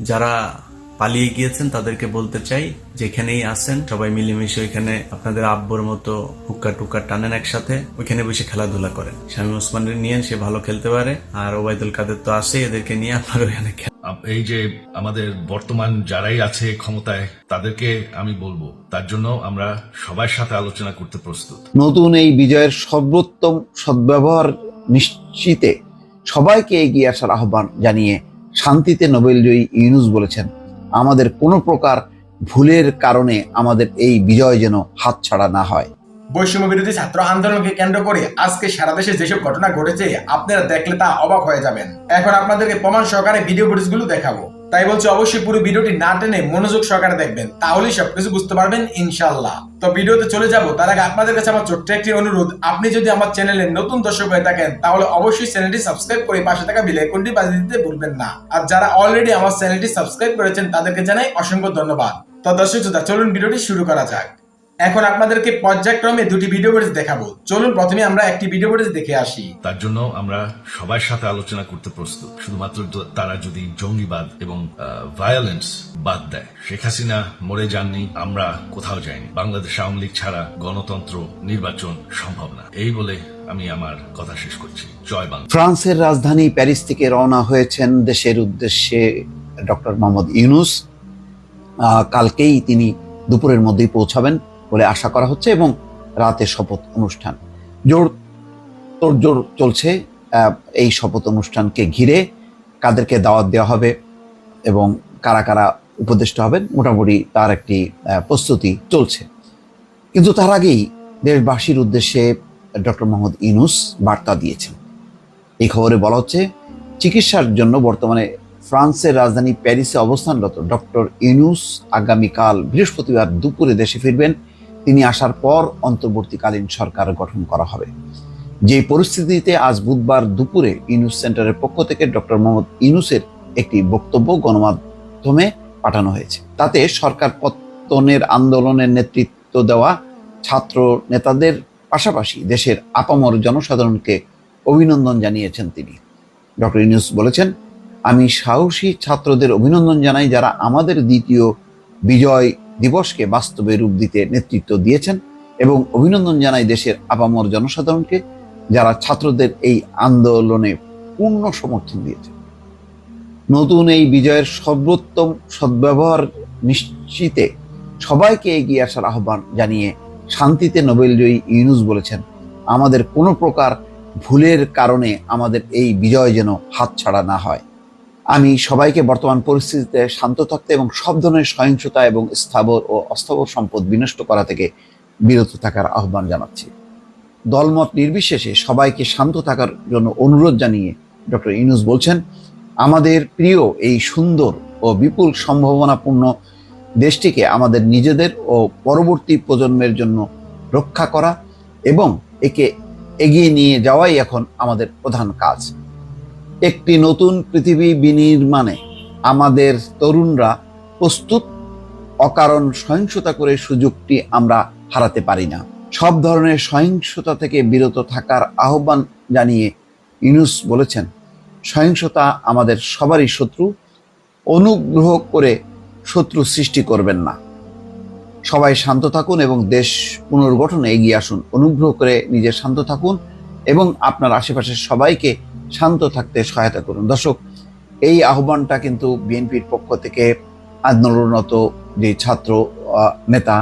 যারা পালিয়ে গিয়েছেন তাদেরকে বলতে চাই যেখানেই আছেন সবাই মিলেমিশে ওইখানে আপনাদের আব্বুর মতো হুক্কা টুক্কা টানেন একসাথে ওইখানে বসে খেলাধুলা করেন। স্বামী ওসমানের নিয়ে সে ভালো খেলতে পারে আর ওবায়দুল কাদের তো আছে এদেরকে নিয়ে আপনার ওইখানে এই যে আমাদের বর্তমান যারাই আছে ক্ষমতায় তাদেরকে আমি বলব তার জন্য আমরা সবার সাথে আলোচনা করতে প্রস্তুত। নতুন এই বিজয়ের সর্বোত্তম সদ্ব্যবহার নিশ্চিতে সবাইকে এগিয়ে আসার আহ্বান জানিয়ে শান্তিতে নোবেলজয়ী ইউনুস বলেছেন, আমাদের কোনো প্রকার ভুলের কারণে আমাদের এই বিজয় যেন হাতছাড়া না হয়। বৈষম্য বিরোধী ছাত্র আন্দোলনকে কেন্দ্র করে আজকে সারা দেশে যেসব ঘটনা ঘটেছে, আপনারা দেখলে তা অবাক হয়ে যাবেন। এখন আপনাদেরকে প্রমাণ সহকারে ভিডিও ফুটেজগুলো দেখাবো। তাই বলছি অবশ্যই পুরো ভিডিওটি না টেনে মনোযোগ সহকারে দেখবেন, তাহলেই সবকিছু বুঝতে পারবেন ইনশাল্লাহ তো ভিডিওতে চলে যাব, তার আগে আপনাদের কাছে আমার ছোট্ট একটি অনুরোধ, আপনি যদি আমার চ্যানেলে নতুন দর্শক হয়ে থাকেন, তাহলে অবশ্যই চ্যানেলটি সাবস্ক্রাইব করে পাশে থাকা বেল আইকনটি বাজিয়ে দিতে ভুলবেন না। আর যারা অলরেডি আমার চ্যানেলটি সাবস্ক্রাইব করেছেন, তাদেরকে জানাই অসংখ্য ধন্যবাদ। তো দর্শক চলুন ভিডিওটি শুরু করা যাক। এখন আপনাদেরকে পর্যায়ক্রমে দুটি ভিডিও ফুটেজ দেখাবো। চলুন প্রথমে আমরা একটি ভিডিও ফুটেজ দেখে আসি। তার জন্য আমরা সবার সাথে আলোচনা করতে প্রস্তুত। শুধুমাত্র তারা যদি জঙ্গিবাদ এবং ভায়োলেন্স বাদ দেয় শেখ হাসিনা মরে যাননি আমরা কোথাও যাইনি। বাংলাদেশ আওয়ামী লীগ ছাড়া গণতন্ত্র নির্বাচন সম্ভব না। এই বলে আমি আমার কথা শেষ করছি। জয় বাংলা। ফ্রান্সের রাজধানী প্যারিস থেকে রওনা হয়েছেন দেশের উদ্দেশ্যে ডক্টর মোহাম্মদ ইউনুস। আহ, কালকেই তিনি দুপুরের মধ্যেই পৌঁছাবেন। বলে আশা করা হচ্ছে এবং রাতে শপথ অনুষ্ঠান। জোর তোড়জোড় চলছে এই শপথ অনুষ্ঠানকে ঘিরে কাদেরকে দাওয়াত দেওয়া হবে এবং কারা কারা উপদেষ্টা হবেন মোটামুটি তার একটি প্রস্তুতি চলছে। কিন্তু তার আগেই দেশবাসীর উদ্দেশ্যে ডক্টর মোহাম্মদ ইনুস বার্তা দিয়েছেন। এই খবরে বলা হচ্ছে, চিকিৎসার জন্য বর্তমানে ফ্রান্সের রাজধানী প্যারিসে অবস্থানরত ডক্টর ইউনুস আগামীকাল বৃহস্পতিবার দুপুরে দেশে ফিরবেন তিনি আসার পর অন্তর্বর্তীকালীন সরকার গঠন করা হবে। যে পরিস্থিতিতে আজ বুধবার দুপুরে ইউনুস সেন্টারের পক্ষ থেকে ডক্টর মোহাম্মদ ইনুসের একটি বক্তব্য গণমাধ্যমে পাঠানো হয়েছে। তাতে সরকার পত্তনের আন্দোলনের নেতৃত্ব দেওয়া ছাত্র নেতাদের পাশাপাশি দেশের আপামর জনসাধারণকে অভিনন্দন জানিয়েছেন তিনি। ডক্টর ইনুস বলেছেন, আমি সাহসী ছাত্রদের অভিনন্দন জানাই যারা আমাদের দ্বিতীয় বিজয় দিবসকে বাস্তবে রূপ দিতে নেতৃত্ব দিয়েছেন এবং অভিনন্দন জানাই দেশের আপামর জনসাধারণকে যারা ছাত্রদের এই আন্দোলনে পূর্ণ সমর্থন দিয়েছে নতুন এই বিজয়ের সর্বোত্তম সদ্ব্যবহার নিশ্চিতে সবাইকে এগিয়ে আসার আহ্বান জানিয়ে শান্তিতে নোবেলজয়ী ইউনুস বলেছেন, আমাদের কোনো প্রকার ভুলের কারণে আমাদের এই বিজয় যেন হাতছাড়া না হয়। আমি সবাইকে বর্তমান পরিস্থিতিতে শান্ত থাকতে এবং সব ধরনের সহিংসতা এবং স্থাবর ও অস্থাবর সম্পদ বিনষ্ট করা থেকে বিরত থাকার আহ্বান জানাচ্ছি। দলমত নির্বিশেষে সবাইকে শান্ত থাকার জন্য অনুরোধ জানিয়ে ডক্টর ইউনুস বলছেন, আমাদের প্রিয় এই সুন্দর ও বিপুল সম্ভাবনাপূর্ণ দেশটিকে আমাদের নিজেদের ও পরবর্তী প্রজন্মের জন্য রক্ষা করা এবং একে এগিয়ে নিয়ে যাওয়াই এখন আমাদের প্রধান কাজ। একটি নতুন পৃথিবী বিনির্মাণে আমাদের তরুণরা প্রস্তুত, অকারণ সহিংসতা করে সুযোগটি আমরা হারাতে পারি না। সব ধরনের সহিংসতা থেকে বিরত থাকার আহ্বান জানিয়ে ইউনুস বলেছেন, সহিংসতা আমাদের সবারই শত্রু, অনুগ্রহ করে শত্রু সৃষ্টি করবেন না। সবাই শান্ত থাকুন এবং দেশ পুনর্গঠনে এগিয়ে আসুন। অনুগ্রহ করে নিজে শান্ত থাকুন এবং আপনার আশেপাশের সবাইকে শান্ত থাকতে সহায়তা করুন। দর্শক, এই আহ্বানটা কিন্তু বিএনপির পক্ষ থেকে আন্দোলনরত যে ছাত্র নেতা,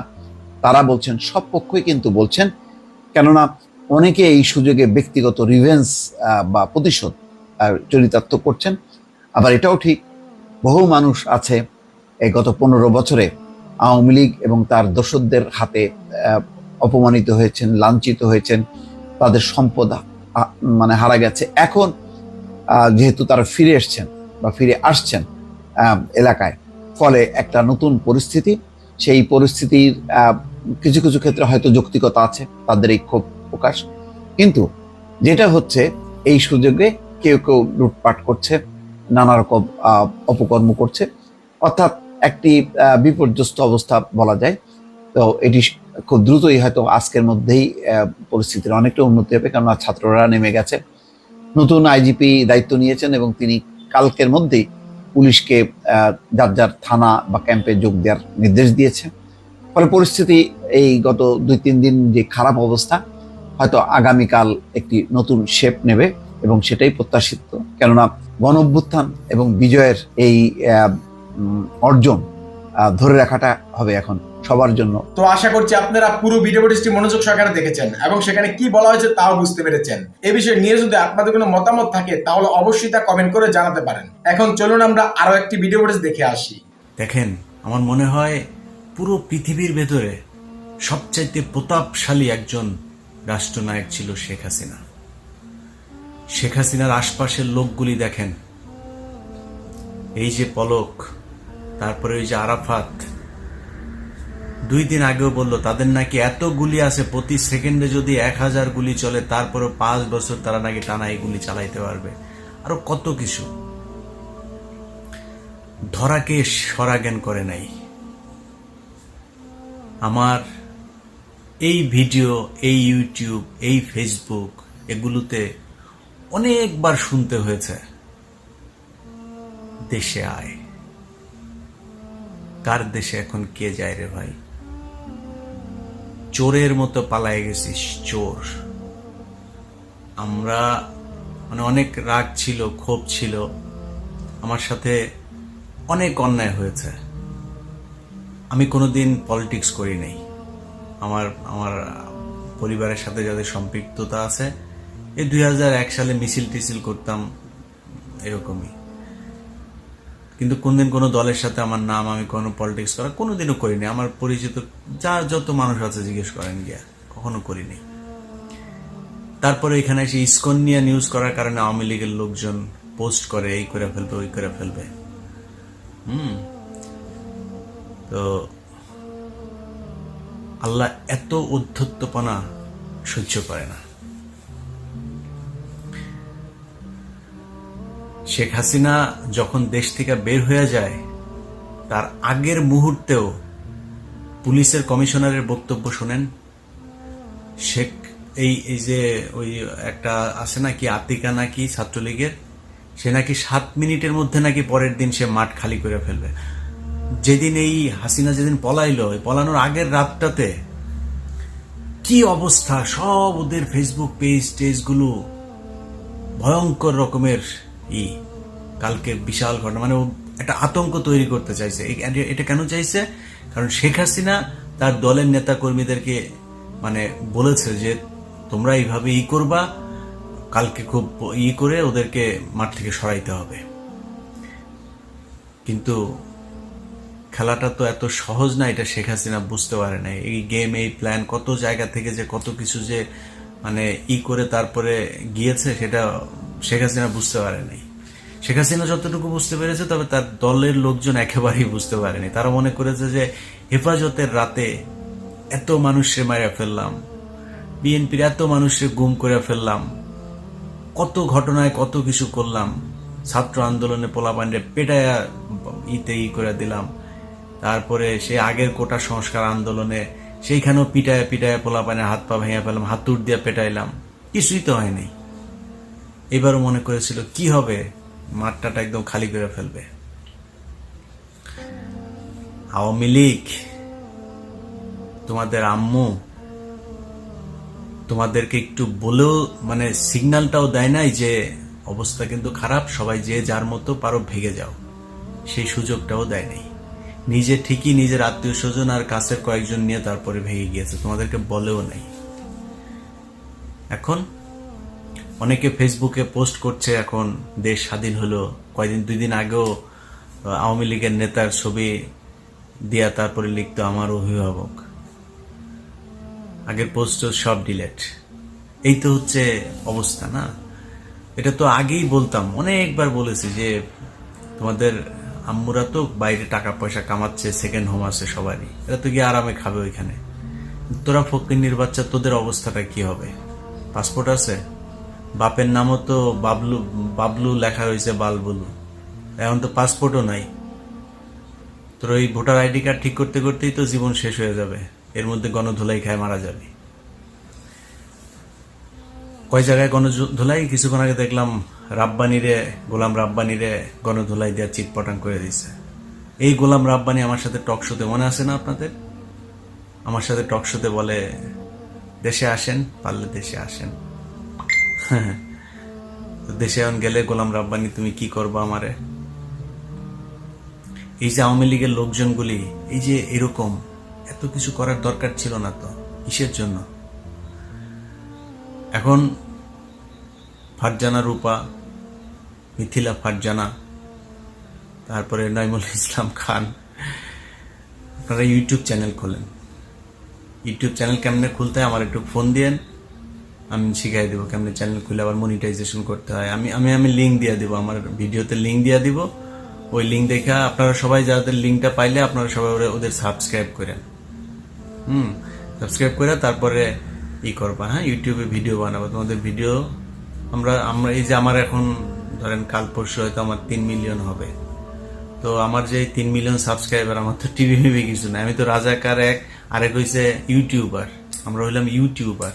তারা বলছেন, সব পক্ষই কিন্তু বলছেন। কেননা অনেকে এই সুযোগে ব্যক্তিগত রিভেন্স বা প্রতিশোধ চরিতার্থ করছেন। আবার এটাও ঠিক, বহু মানুষ আছে, এই গত পনেরো বছরে আওয়ামী লীগ এবং তার দোসরদের হাতে অপমানিত হয়েছেন, লাঞ্ছিত হয়েছেন। তাদের সম্পদ মানে হারা গেছে। এখন যেহেতু তারা ফিরে এসছেন বা ফিরে আসছেন এলাকায়, ফলে একটা নতুন পরিস্থিতি, সেই পরিস্থিতির কিছু কিছু ক্ষেত্রে হয়তো যৌক্তিকতা আছে, তাদের এই ক্ষোভ প্রকাশ। কিন্তু যেটা হচ্ছে, এই সুযোগে কেউ কেউ লুটপাট করছে, নানা রকম অপকর্ম করছে। অর্থাৎ একটি বিপর্যস্ত অবস্থা বলা যায়। তো এটি খুব দ্রুতই হয়তো আজকের মধ্যেই পরিস্থিতির অনেকটা উন্নতি হবে, কেননা ছাত্ররা নেমে গেছে। নতুন আইজিপি দায়িত্ব নিয়েছেন এবং তিনি কালকের মধ্যেই পুলিশকে যার যার থানা বা ক্যাম্পে যোগ দেওয়ার নির্দেশ দিয়েছে। ফলে পরিস্থিতি এই গত দুই তিন দিন যে খারাপ অবস্থা, হয়তো আগামীকাল একটি নতুন শেপ নেবে এবং সেটাই প্রত্যাশিত। কেননা গণ অভ্যুত্থান এবং বিজয়ের এই অর্জন ধরে রাখাটা হবে এখন সবার জন্য। তো আশা করছি আপনারা পুরো ভিডিও ফুটেজটি মনোযোগ সহকারে দেখেছেন এবং সেখানে কি বলা হয়েছে তাও বুঝতে পেরেছেন। এ বিষয়ে নিয়ে যদি আপনাদের কোনো মতামত থাকে তাহলে অবশ্যই তা কমেন্ট করে জানাতে পারেন। এখন চলুন আমরা আরও একটি ভিডিও ফুটেজ দেখে আসি। দেখেন আমার মনে হয় পুরো পৃথিবীর ভেতরে সবচাইতে প্রতাপশালী একজন রাষ্ট্রনায়ক ছিল শেখ হাসিনা। শেখ হাসিনার আশপাশের লোকগুলি দেখেন এই যে পলক তারপরে ওই যে আরাফাত দুই দিন আগেও বলল, তাদের নাকি এত গুলি আছে, প্রতি সেকেন্ডে যদি এক হাজার গুলি চলে তারপরে পাঁচ বছর তারা নাকি টানা এই গুলি চালাইতে পারবে। আরও কত কিছু। ধরাকে সরাজ্ঞান করে নাই। আমার এই ভিডিও, এই ইউটিউব, এই ফেসবুক এগুলোতে অনেকবার শুনতে হয়েছে, দেশে আয়। কার দেশে এখন কে যায় রে ভাই? চোরের মতো পালায়ে গেছিস, চোর। আমরা মানে অনেক রাগ ছিল, ক্ষোভ ছিল। আমার সাথে অনেক অন্যায় হয়েছে। আমি কোনোদিন পলিটিক্স করি নাই। আমার আমার পরিবারের সাথে যাদের সম্পৃক্ততা আছে, এই দুই হাজার এক সালে মিছিল টিছিল করতাম এরকমই। কিন্তু কোনদিন কোনো দলের সাথে আমার নাম, আমি কোনো পলিটিক্স করা কোনোদিনও করিনি। আমার পরিচিত যা, যত মানুষ আছে জিজ্ঞেস করেন গিয়া। কখনো করিনি। তারপরে এখানে এসে ইসকন নিয়ে নিউজ করার কারণে আওয়ামী লীগের লোকজন পোস্ট করে, এই করে ফেলবে, ওই করে ফেলবে। হুম। তো আল্লাহ এত উদ্ধত্তপনা সহ্য করে না। শেখ হাসিনা যখন দেশ থেকে বের হয়ে যায়, তার আগের মুহূর্তেও পুলিশের কমিশনারের বক্তব্য শোনেন। শেখ এই এই যে ওই একটা আছে নাকি, আতিকা নাকি ছাত্রলীগের, সে নাকি সাত মিনিটের মধ্যে নাকি পরের দিন সে মাঠ খালি করে ফেলবে। যেদিন এই হাসিনা যেদিন পলাইলো পলানোর আগের রাতটাতে কি অবস্থা? সব ওদের ফেসবুক পেজ টেজগুলো ভয়ঙ্কর রকমের ই, কালকে বিশাল ঘটনা মানে ও একটা আতঙ্ক তৈরি করতে চাইছে। এটা- কেন চাইছে? কারণ শেখ হাসিনা তার দলের নেতা কর্মীদেরকে মানে বলেছে যে, তোমরা এইভাবে ই করবা, কালকে খুব ই করে ওদেরকে মাঠ থেকে সরাইতে হবে। কিন্তু খেলাটা তো এত সহজ না, এটা শেখ হাসিনা বুঝতে পারে না এই গেম এই প্ল্যান কত জায়গা থেকে যে কত কিছু যে মানে ই করে তারপরে গিয়েছে, সেটা শেখ হাসিনা বুঝতে পারে নাই। শেখ হাসিনা যতটুকু বুঝতে পেরেছে, তবে তার দলের লোকজন একেবারেই বুঝতে পারেনি। তারা মনে করেছে যে হেফাজতের রাতে এত মানুষে মারিয়া ফেললাম, বিএনপির এত মানুষে গুম করে ফেললাম, কত ঘটনায় কত কিছু করলাম, ছাত্র আন্দোলনে পোলা পোলাপান্ডে পেটায়া ইতে ই করে দিলাম, তারপরে সে আগের কোটা সংস্কার আন্দোলনে সেইখানেও পিটায় পিটায় পোলাপানে হাত পা ভেঙে ফেলাম হাতুর দিয়ে পেটাইলাম। কিছুই তো হয়নি। এবারও মনে করেছিল, কি হবে? মাঠটাটা একদম খালি করে ফেলবে। আওয়ামী লীগ, তোমাদের আম্মু, তোমাদেরকে একটু বলেও মানে সিগন্যালটাও দেয় নাই যে, অবস্থা কিন্তু খারাপ, সবাই যে যার মতো পারো ভেগে যাও। সেই সুযোগটাও দেয় নাই। নিজে ঠিকই নিজের আত্মীয় স্বজন আর কাছের কয়েকজন নিয়ে তারপরে ভেঙে গিয়েছে, তোমাদেরকে বলেও নাই। এখন অনেকে ফেসবুকে পোস্ট করছে এখন, দেশ স্বাধীন হলো। কয়দিন, দুই দিন আগেও আওয়ামী লীগের নেতার ছবি দিয়া তারপরে লিখতো, আমার অভিভাবক। আগের পোস্ট সব ডিলেট এই তো হচ্ছে অবস্থা, না? এটা তো আগেই বলতাম, অনেকবার বলেছি যে তোমাদের আম্মুরা তো বাইরে টাকা পয়সা কামাচ্ছে সেকেন্ড হোম আছে সবারই। এরা তো গিয়ে আরামে খাবে ওইখানে। তোরা ফকিন্নির বাচ্চা তোদের অবস্থাটা কি হবে? পাসপোর্ট আছে? বাপের নামও তো বাবলু বাবলু লেখা হয়েছে বালবুলু। এখন তো পাসপোর্টও নাই। তোর ওই ভোটার আইডি কার্ড ঠিক করতে করতেই তো জীবন শেষ হয়ে যাবে। এর মধ্যে গণধুলাই খায় মারা যাবে। কয় জায়গায় গণধুলাই? কিছুক্ষণ আগে দেখলাম রাব্বানিরে, গোলাম রাব্বানিরে গণধুলাই দেওয়া চিটপটাং করে দিছে এই গোলাম রাব্বানি আমার সাথে টক শোতে মনে আছে না আপনাদের? আমার সাথে টক শোতে বলে, দেশে আসেন, পারলে দেশে আসেন। দেশে এখন গেলে গোলাম রাব্বানি, তুমি কি করব আমারে? এই যে আওয়ামী লীগের লোকজনগুলি, এই যে এরকম, এত কিছু করার দরকার ছিল না তো, কিসের জন্য? এখন ফারজানা রূপা, মিথিলা ফারজানা, তারপরে নাইমুল ইসলাম খান, আপনারা ইউটিউব চ্যানেল খোলেন। ইউটিউব চ্যানেল কেমনে খুলতে আমার একটু ফোন দিয়েন। আমি শিখাই দেবো কেমনে চ্যানেল খুলে, আবার মনিটাইজেশন করতে হয়। আমি আমি আমি লিঙ্ক দিয়ে দিব, আমার ভিডিওতে লিঙ্ক দিয়ে দিব। ওই লিঙ্ক দেখে আপনারা সবাই যাদের লিঙ্কটা পাইলে আপনারা সবাই ওদের সাবস্ক্রাইব করেন হুম সাবস্ক্রাইব করে তারপরে ই করবা হ্যাঁ ইউটিউবে ভিডিও বানাবো। তোমাদের ভিডিও আমরা আমরা, এই যে আমার এখন ধরেন কাল পরশু হয়তো আমার তিন মিলিয়ন হবে। তো আমার যে তিন মিলিয়ন সাবস্ক্রাইবার আমার তো টিভি মিভি কিছু না আমি তো রাজাকার এক, আরেক হইছে ইউটিউবার আমরা হইলাম ইউটিউবার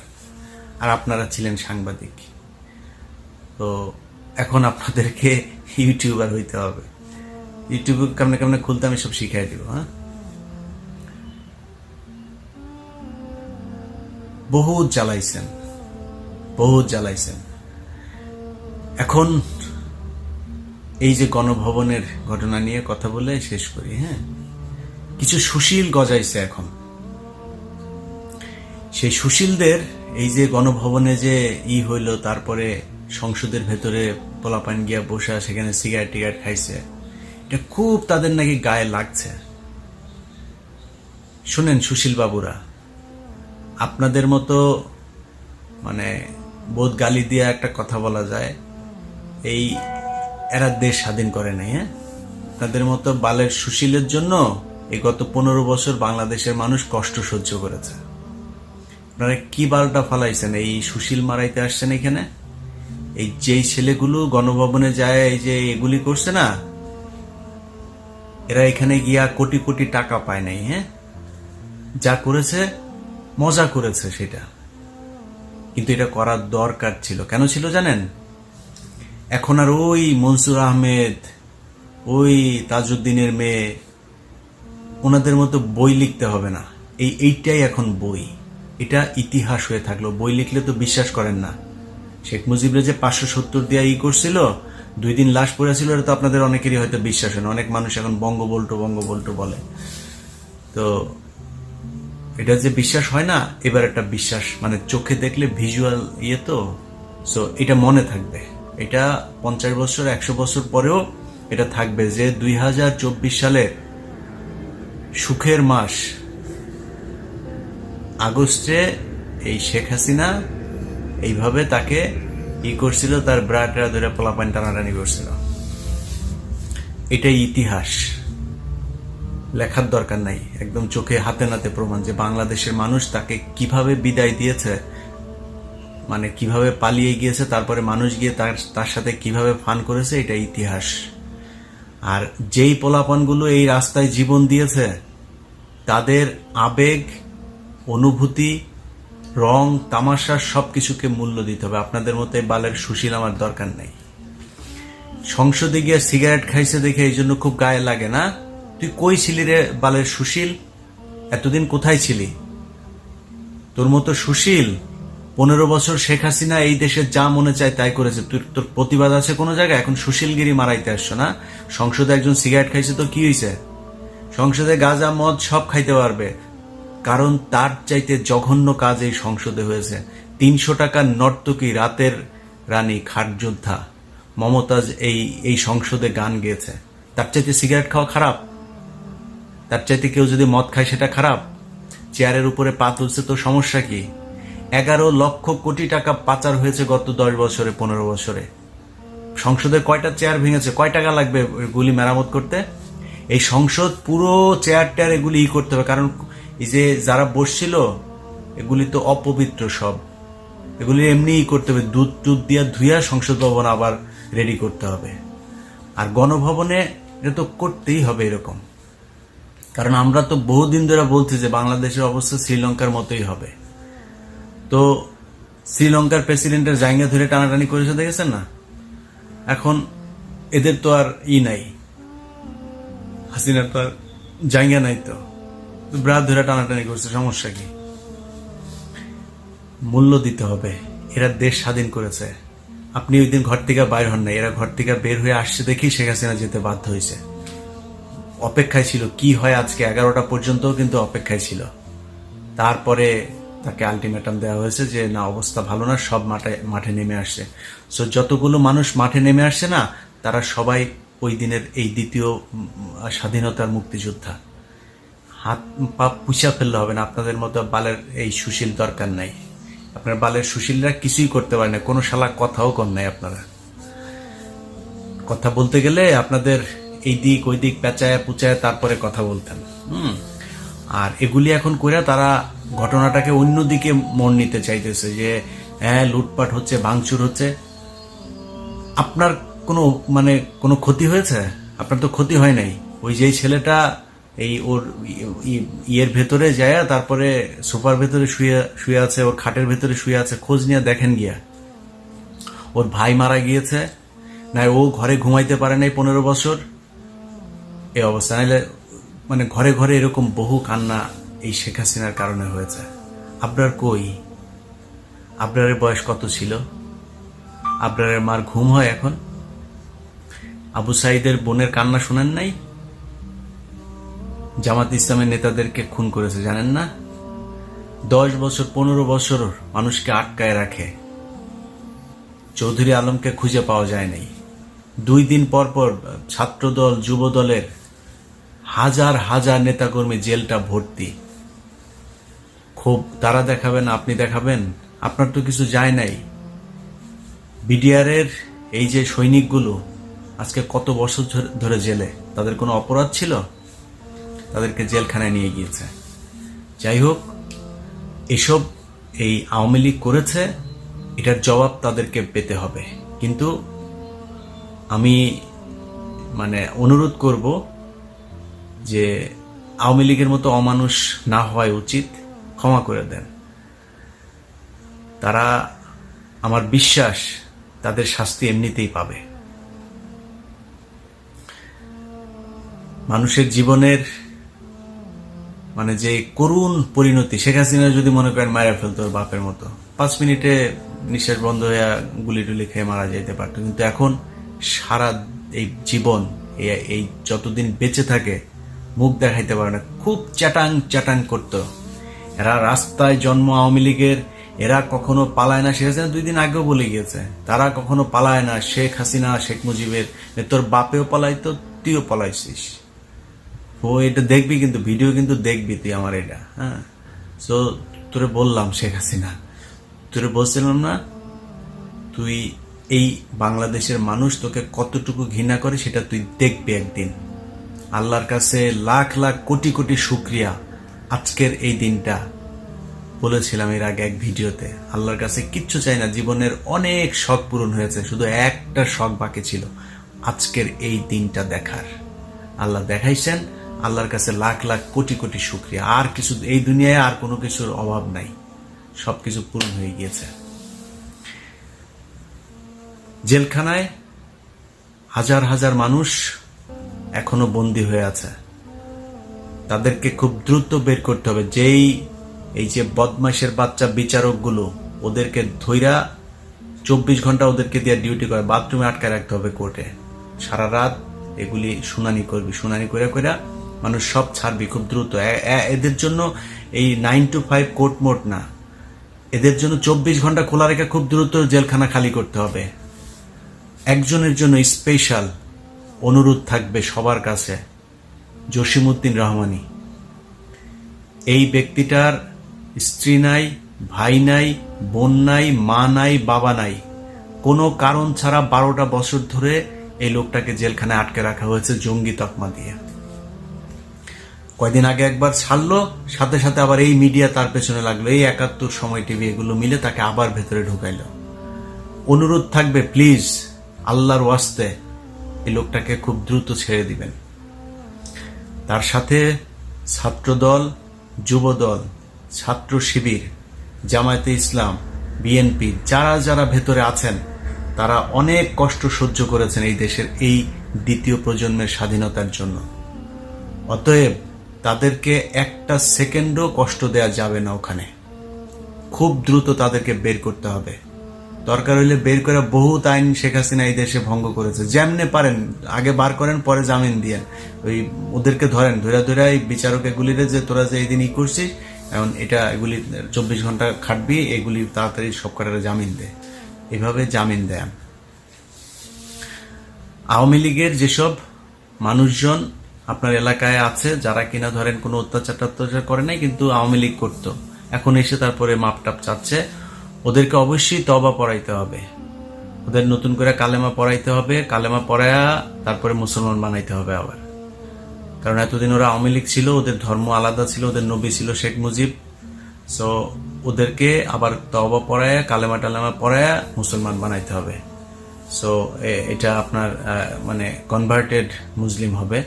আর আপনারা ছিলেন সাংবাদিক। তো এখন আপনাদেরকে ইউটিউবার হইতে হবে। ইউটিউব কেমনে কেমনে খুলতে আমি সব শিখাই দিব হ্যাঁ? বহুত জ্বালাইছেন বহুত জ্বালাইছেন। এখন এই যে গণভবনের ঘটনা নিয়ে কথা বলে শেষ করি হ্যাঁ? কিছু সুশীল গজাইছে এখন। সেই সুশীলদের এই যে গণভবনে যে ই হইল, তারপরে সংসদের ভেতরে পোলাপান গিয়া বসা সেখানে সিগারেট টিগারেট খাইছে, এটা খুব তাদের নাকি গায়ে লাগছে। শুনেন সুশীল বাবুরা, আপনাদের মতো মানে বোধ গালি দিয়ে একটা কথা বলা যায়, এই এরা দেশ স্বাধীন করে নাই হ্যাঁ? তাদের মতো বালের সুশীলের জন্য এই গত পনেরো বছর বাংলাদেশের মানুষ কষ্ট সহ্য করেছে। আপনারা কি বালটা ফালাইছেন? এই সুশীল মারাইতে আসছেন এখানে? এই যেই ছেলেগুলো গণভবনে যায়, এই যে এগুলি করছে না, এরা এখানে গিয়া কোটি কোটি টাকা পায় নাই হ্যাঁ? যা করেছে, মজা করেছে সেটা। কিন্তু এটা করার দরকার ছিল। কেন ছিল জানেন? এখন আর ওই মনসুর আহমেদ, ওই তাজউদ্দিনের মেয়ে, ওনাদের মতো বই লিখতে হবে না। এই এইটাই এখন বই। এটা ইতিহাস হয়ে থাকল। বই লিখলে তো বিশ্বাস করেন না। শেখ মুজিবরে যে পাঁচশো সত্তর দিয়া ই করছিল, দুই দিন লাশ পড়েছিল এটা তো আপনাদের অনেকেরই হয়তো বিশ্বাস হয় অনেক মানুষ এখন বঙ্গবল্টু বঙ্গবল্টু বলে। তো এটা যে বিশ্বাস হয় না, এবার একটা বিশ্বাস মানে চোখে দেখলে ভিজুয়াল ইয়ে তো। সো এটা মনে থাকবে। এটা পঞ্চাশ বছর, একশো বছর পরেও এটা থাকবে যে দুই হাজার চব্বিশ সালে সুখের মাস আগস্টে এই শেখ হাসিনা এইভাবে তাকে ই করছিল, তার ব্রাটরা ধরে পোলাপান টানাটানি করছিল। এটাই ইতিহাস। লেখার দরকার নাই। একদম চোখে, হাতে নাতে প্রমাণ যে বাংলাদেশের মানুষ তাকে কীভাবে বিদায় দিয়েছে মানে কীভাবে পালিয়ে গিয়েছে, তারপরে মানুষ গিয়ে তার তার সাথে কীভাবে ফান করেছে, এটা ইতিহাস। আর যেই পোলাপানগুলো এই রাস্তায় জীবন দিয়েছে, তাদের আবেগ অনুভূতি, রং, তামাশা সব কিছুকে মূল্য দিতে হবে। আপনাদের মতো বালের সুশীল আমার দরকার নেই। সংসদে গিয়ে সিগারেট খাইছে দেখে এই জন্য খুব গায়ে লাগে না। তুই কই ছিলি রে বালের সুশীল? এতদিন কোথায় ছিলি? তোর মতো সুশীল, পনেরো বছর শেখ হাসিনা এই দেশে যা মনে চায় তাই করেছে। তুই, তোর প্রতিবাদ আছে কোনো জায়গায়? এখন সুশীলগিরি মারাইতে আসছো না? সংসদে একজন সিগারেট খাইছে তো কি হয়েছে সংসদে গাঁজা, মদ সব খাইতে পারবে। কারণ তার চাইতে জঘন্য কাজ এই সংসদে হয়েছে। তিনশো টাকার নর্তকী রাতের রানী খাটযোদ্ধা মমতাজ এই এই সংসদে গান গেয়েছে। তার চাইতে সিগারেট খাওয়া খারাপ? তার চাইতে কেউ যদি মদ খায় সেটা খারাপ? চেয়ারের উপরে পা তুলছে তো সমস্যা কি? এগারো লক্ষ কোটি টাকা পাচার হয়েছে গত দশ বছরে, পনেরো বছরে। সংসদের কয়টা চেয়ার ভেঙেছে? কয় টাকা লাগবে গুলি মেরামত করতে? এই সংসদ পুরো চেয়ার টেয়ার এগুলি ই করতে হবে, কারণ এই যে যারা বসছিল, এগুলি তো অপবিত্র সব। এগুলি এমনিই করতে হবে, দুধ টুধ দিয়া ধুইয়া সংসদ ভবন আবার রেডি করতে হবে। আর গণভবনে এটা তো করতেই হবে এরকম। কারণ আমরা তো বহুদিন ধরে বলছি যে বাংলাদেশের অবস্থা শ্রীলঙ্কার মতোই হবে। তো শ্রীলঙ্কার প্রেসিডেন্টের জায়গা ধরে টানাটানি করেছে দেখেছেন না? এখন এদের তো আর ই নাই। হাসিনার তো আর জায়গা নাই তো। ব্রাত ধরে টানাটানি করছে, সমস্যা কি? মূল্য দিতে হবে। এরা দেশ স্বাধীন করেছে। আপনি ওই দিন ঘর থেকে বাইর হন না এরা ঘর থেকে বের হয়ে আসছে দেখেই শেখ হাসিনা যেতে বাধ্য হয়েছে। অপেক্ষায় ছিল কি হয় আজকে এগারোটা পর্যন্ত কিন্তু অপেক্ষায় ছিল। তারপরে তাকে আলটিমেটাম দেওয়া হয়েছে যে, না, অবস্থা ভালো না, সব মাঠে মাঠে নেমে আসছে। সো যতগুলো মানুষ মাঠে নেমে আসছে না, তারা সবাই ওই দিনের এই দ্বিতীয় স্বাধীনতার মুক্তিযোদ্ধা। হাত, পা পুষা ফেললে হবে না। আপনাদের মতো বালের এই সুশীল দরকার নাই। আপনার বালের সুশীলরা কিছুই করতে পারে না। কোনো শালা কথাও কম নাই আপনারা। কথা বলতে গেলে আপনাদের এই দিক, ওই দিক পেঁচায় পুচায় তারপরে কথা বলতেন। হুম? আর এগুলি এখন করে তারা ঘটনাটাকে অন্যদিকে মন নিতে চাইতেছে যে হ্যাঁ লুটপাট হচ্ছে, ভাঙচুর হচ্ছে। আপনার কোনো মানে কোনো ক্ষতি হয়েছে? আপনার তো ক্ষতি হয় নাই। ওই যেই ছেলেটা এই ওর ইয়ের ভেতরে যায়, তারপরে সোফার ভেতরে শুয়ে শুয়ে আছে, ওর খাটের ভেতরে শুয়ে আছে, খোঁজ নিয়ে দেখেন গিয়া। ওর ভাই মারা গিয়েছে না ও ঘরে ঘুমাইতে পারে নাই পনেরো বছর। এই অবস্থা নাহলে মানে ঘরে ঘরে এরকম বহু কান্না এই শেখ হাসিনার কারণে হয়েছে। আপনার কই? আপনারের বয়স কত ছিল? আপনারের মার ঘুম হয় এখন? আবু সাইদের বোনের কান্না শোনেন নাই? জামাত ইসলামের নেতাদেরকে খুন করেছে, জানেন না? দশ বছর, পনেরো বছর মানুষকে আটকায় রাখে। চৌধুরী আলমকে খুঁজে পাওয়া যায় নাই। দুই দিন পর পর ছাত্রদল যুব দলের হাজার হাজার নেতাকর্মী জেলটা ভর্তি। খুব তারা দেখাবেন, আপনি দেখাবেন, আপনার তো কিছু যায় নাই। বিডিআরের এই যে সৈনিকগুলো আজকে কত বছর ধরে জেলে? তাদের কোনো অপরাধ ছিল? তাদেরকে জেলখানায় নিয়ে গিয়েছে। যাই হোক এসব এই আওয়ামী লীগ করেছে, এটার জবাব তাদেরকে পেতে হবে। কিন্তু আমি মানে অনুরোধ করব যে আওয়ামী লীগের মতো অমানুষ না হওয়াই উচিত। ক্ষমা করে দেন। তারা আমার বিশ্বাস তাদের শাস্তি এমনিতেই পাবে। মানুষের জীবনের মানে যে করুণ পরিণতি, শেখ হাসিনা যদি মনে করেন মারা ফেলতো বাপের মতো, পাঁচ মিনিটে নিঃশ্বাস বন্ধ হয়ে গুলি টুলি খেয়ে মারা যেতে পারতো। কিন্তু এখন সারা এই জীবন, এই- যতদিন বেঁচে থাকে, মুখ দেখাইতে পারে না। খুব চ্যাটাং চ্যাটাং করতো। এরা রাস্তায় জন্ম আওয়ামী লীগের, এরা কখনো পালায় না। শেখ হাসিনা দুই দিন আগেও বলে গিয়েছে, তারা কখনো পালায় না। শেখ হাসিনা, শেখ মুজিবের তোর বাপেও পালাইতো, তুইও পালাইছিস। ও এটা দেখবি কিন্তু ভিডিও কিন্তু দেখবি তুই আমার এটা হ্যাঁ? তো তোরে বললাম, শেখ হাসিনা, তোরে বলছিলাম না, তুই এই বাংলাদেশের মানুষ তোকে কতটুকু ঘৃণা করে সেটা তুই দেখবি একদিন। আল্লাহর কাছে লাখ লাখ কোটি কোটি শুক্রিয়া আজকের এই দিনটা বলেছিলাম এর আগে এক ভিডিওতে। আল্লাহর কাছে কিচ্ছু চাই না, জীবনের অনেক শখ পূরণ হয়েছে, শুধু একটা শখ বাকি ছিল, আজকের এই দিনটা দেখার। আল্লাহ দেখাইছেন আল্লাহর কাছে লাখ লাখ কোটি কোটি শুক্রিয়া। আর কিছু এই দুনিয়ায় আর কোনো কিছুর অভাব নাই। সবকিছু পূরণ হয়ে গিয়েছে। জেলখানায় হাজার হাজার মানুষ এখনও বন্দী হয়ে আছে। তাদেরকে খুব দ্রুত বের করতে হবে। যেই এই যে বদমাইশের বাচ্চা বিচারকগুলো, ওদেরকে ধইরা চব্বিশ ঘণ্টা ওদেরকে দিয়ে ডিউটি করে বাথরুমে আটকায় রাখতে হবে কোর্টে সারা রাত এগুলি শুনানি করবি, শুনানি করে করে মানুষ সব ছাড়বি খুব দ্রুত। এদের জন্য এই নাইন টু ফাইভ কোর্ট মোট না। এদের জন্য চব্বিশ ঘণ্টা খোলা রেখে খুব দ্রুত জেলখানা খালি করতে হবে। একজনের জন্য স্পেশাল অনুরোধ থাকবে সবার কাছে, জসিমউদ্দিন রহমানি। এই ব্যক্তিটার স্ত্রী নাই, ভাই নাই, বোন নাই, মা নাই, বাবা নাই। কোনো কারণ ছাড়া বারোটা বছর ধরে এই লোকটাকে জেলখানায় আটকে রাখা হয়েছে জঙ্গি তকমা দিয়ে। কয়দিন আগে একবার ছাড়লো, সাথে সাথে আবার এই মিডিয়া তার পেছনে লাগল। এই একাত্তর সময় টিভি এগুলো মিলে তাকে আবার ভেতরে ঢুকাইলো। অনুরোধ থাকবে প্লিজ আল্লাহর ওয়াস্তে এই লোকটাকে খুব দ্রুত ছেড়ে দিবেন। তার সাথে ছাত্রদল, যুবদল, ছাত্র শিবির, জামায়াতে ইসলাম, বিএনপি, যারা যারা ভেতরে আছেন, তারা অনেক কষ্ট সহ্য করেছেন এই দেশের এই দ্বিতীয় প্রজন্মের স্বাধীনতার জন্য। অতএব তাদেরকে একটা সেকেন্ডও কষ্ট দেয়া যাবে না ওখানে। খুব দ্রুত তাদেরকে বের করতে হবে। দরকার হইলে বের করে বহুত আইন শেখ হাসিনা এই দেশে ভঙ্গ করেছে। যেমনে পারেন, আগে বার করেন, পরে জামিন দিয়েন। ওই ওদেরকে ধরেন ধরে ধরে এই বিচারক এগুলিরে যে তোরা যে এই দিন ই করছিস, এখন এটা এগুলি চব্বিশ ঘণ্টা খাটবি, এগুলি তাড়াতাড়ি সব কটারে জামিন দে। এভাবে জামিন দেন। আওয়ামী লীগের যেসব মানুষজন আপনার এলাকায় আছে, যারা কিনা ধরেন কোনো অত্যাচার টত্যাচার করে নাই, কিন্তু আওয়ামী লীগ করতো। এখন এসে তারপরে মাপ টাপ চাচ্ছে। ওদেরকে অবশ্যই তবা পড়াইতে হবে। ওদের নতুন করে কালেমা পড়াইতে হবে। কালেমা পড়ায়া তারপরে মুসলমান বানাইতে হবে আবার। কারণ এতদিন ওরা আওয়ামী লীগ ছিল, ওদের ধর্ম আলাদা ছিল, ওদের নবী ছিল শেখ মুজিব। সো ওদেরকে আবার তবা পড়ায়া, কালেমা টালেমা পড়ায়া মুসলমান বানাইতে হবে। সো এটা আপনার মানে কনভার্টেড মুসলিম হবে।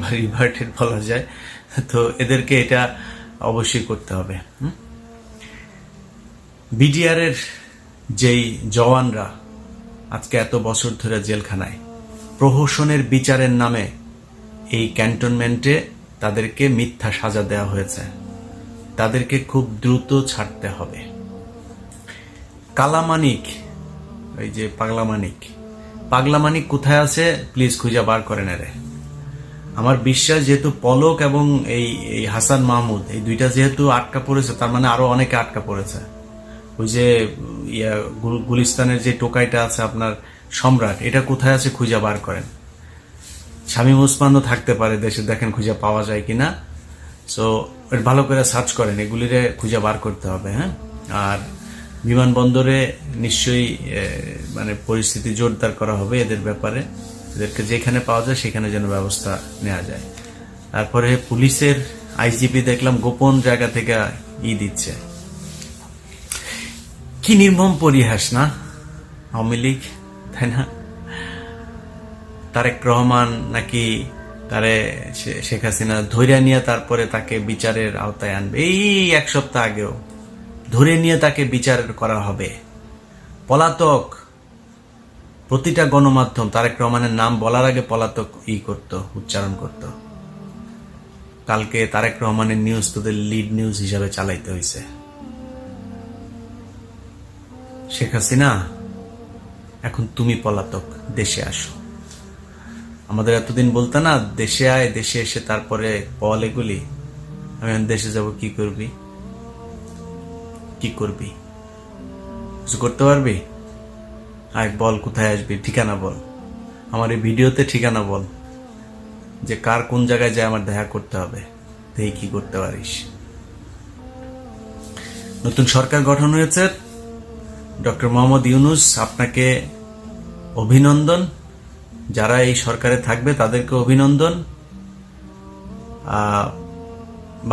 বা রিভার্টেড বলা যায়, তো এদেরকে এটা অবশ্যই করতে হবে বিডিআর এর যেই জওয়ানরা আজকে এত বছর ধরে জেলখানায়, প্রহসনের বিচারের নামে এই ক্যান্টনমেন্টে তাদেরকে মিথ্যা সাজা দেওয়া হয়েছে। তাদেরকে খুব দ্রুত ছাড়তে হবে। কালামানিক ওই যে পাগলামানিক পাগলামানিক কোথায় আছে? প্লিজ খুঁজে বার করেন এরে আমার বিশ্বাস যেহেতু পলক এবং এই এই হাসান মাহমুদ, এই দুইটা যেহেতু আটকা পড়েছে, তার মানে আরও অনেকে আটকা পড়েছে। ওই যে, ইয়া, গুল- গুলিস্তানের যে টোকাইটা আছে আপনার সম্রাট, এটা কোথায় আছে খুঁজে বার করেন। শামীম ওসমানও থাকতে পারে দেশে, দেখেন খুঁজে পাওয়া যায় কিনা। সো ভালো করে সার্চ করেন, এগুলিরে খুঁজে বার করতে হবে হ্যাঁ? আর বিমানবন্দরে নিশ্চয়ই মানে পরিস্থিতি জোরদার করা হবে এদের ব্যাপারে। এদেরকে যেখানে পাওয়া যায় সেখানে যেন ব্যবস্থা নেওয়া যায়। তারপরে পুলিশের আইজিপি দেখলাম গোপন জায়গা থেকে ই দিচ্ছে। কি নির্মম পরিহাস না? আওয়ামী লীগ, তাই না? তারেক রহমান নাকি তারে শেখ হাসিনা ধরে নিয়ে তারপরে তাকে বিচারের আওতায় আনবে। এই এক সপ্তাহ আগেও ধরে নিয়ে তাকে বিচার করা হবে। পলাতক প্রতিটা গণমাধ্যম তারেক রহমানের নাম বলার আগে পলাতক ই করত, উচ্চারণ করত। কালকে তারেক রহমানের নিউজ তোদের লিড নিউজ হিসাবে চালাইতে হয়েছে শেখ হাসিনা, এখন তুমি পলাতক, দেশে আসো। আমাদের এতদিন বলতো না, দেশে আয়, দেশে এসে তারপরে বল এগুলি। আমি দেশে যাব, কি করবি? কি করবি? কিছু করতে পারবি? আয় বল কোথায় আসবি? ঠিকানা বল। আমার এই ভিডিওতে ঠিকানা বল। যে কার কোন জায়গায় যায় আমার দেখা করতে হবে। দেখি কি করতে পারিস। নতুন সরকার গঠন হয়েছে। ডক্টর মোহাম্মদ ইউনুস, আপনাকে অভিনন্দন। যারা এই সরকারে থাকবে, তাদেরকে অভিনন্দন।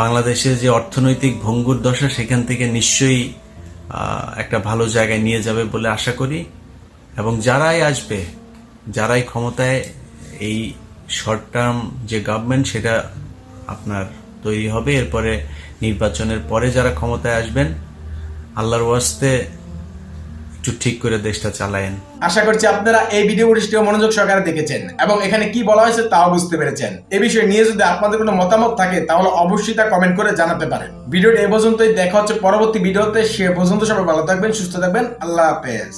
বাংলাদেশে যে অর্থনৈতিক ভঙ্গুর দশা, সেখান থেকে নিশ্চয়ই একটা ভালো জায়গায় নিয়ে যাবে বলে আশা করি। এবং যারাই আসবে, যারাই ক্ষমতায় এই শর্ট টার্ম যে গভর্নমেন্ট সেটা আপনার তৈরি হবে, এরপরে নির্বাচনের পরে যারা ক্ষমতায় আসবেন, আল্লাহর ওয়াস্তে একটু ঠিক করে দেশটা চালায়েন। আশা করছি আপনারা এই ভিডিও ফুটেজটিও মনোযোগ সহকারে দেখেছেন এবং এখানে কি বলা হয়েছে তাও বুঝতে পেরেছেন। এ বিষয়ে নিয়ে যদি আপনাদের কোনো মতামত থাকে, তাহলে অবশ্যই তা কমেন্ট করে জানাতে পারেন। ভিডিওটি এ পর্যন্তই, দেখা হচ্ছে পরবর্তী ভিডিওতে সে পর্যন্ত সবাই ভালো থাকবেন, সুস্থ থাকবেন, আল্লাহ হাফেজ।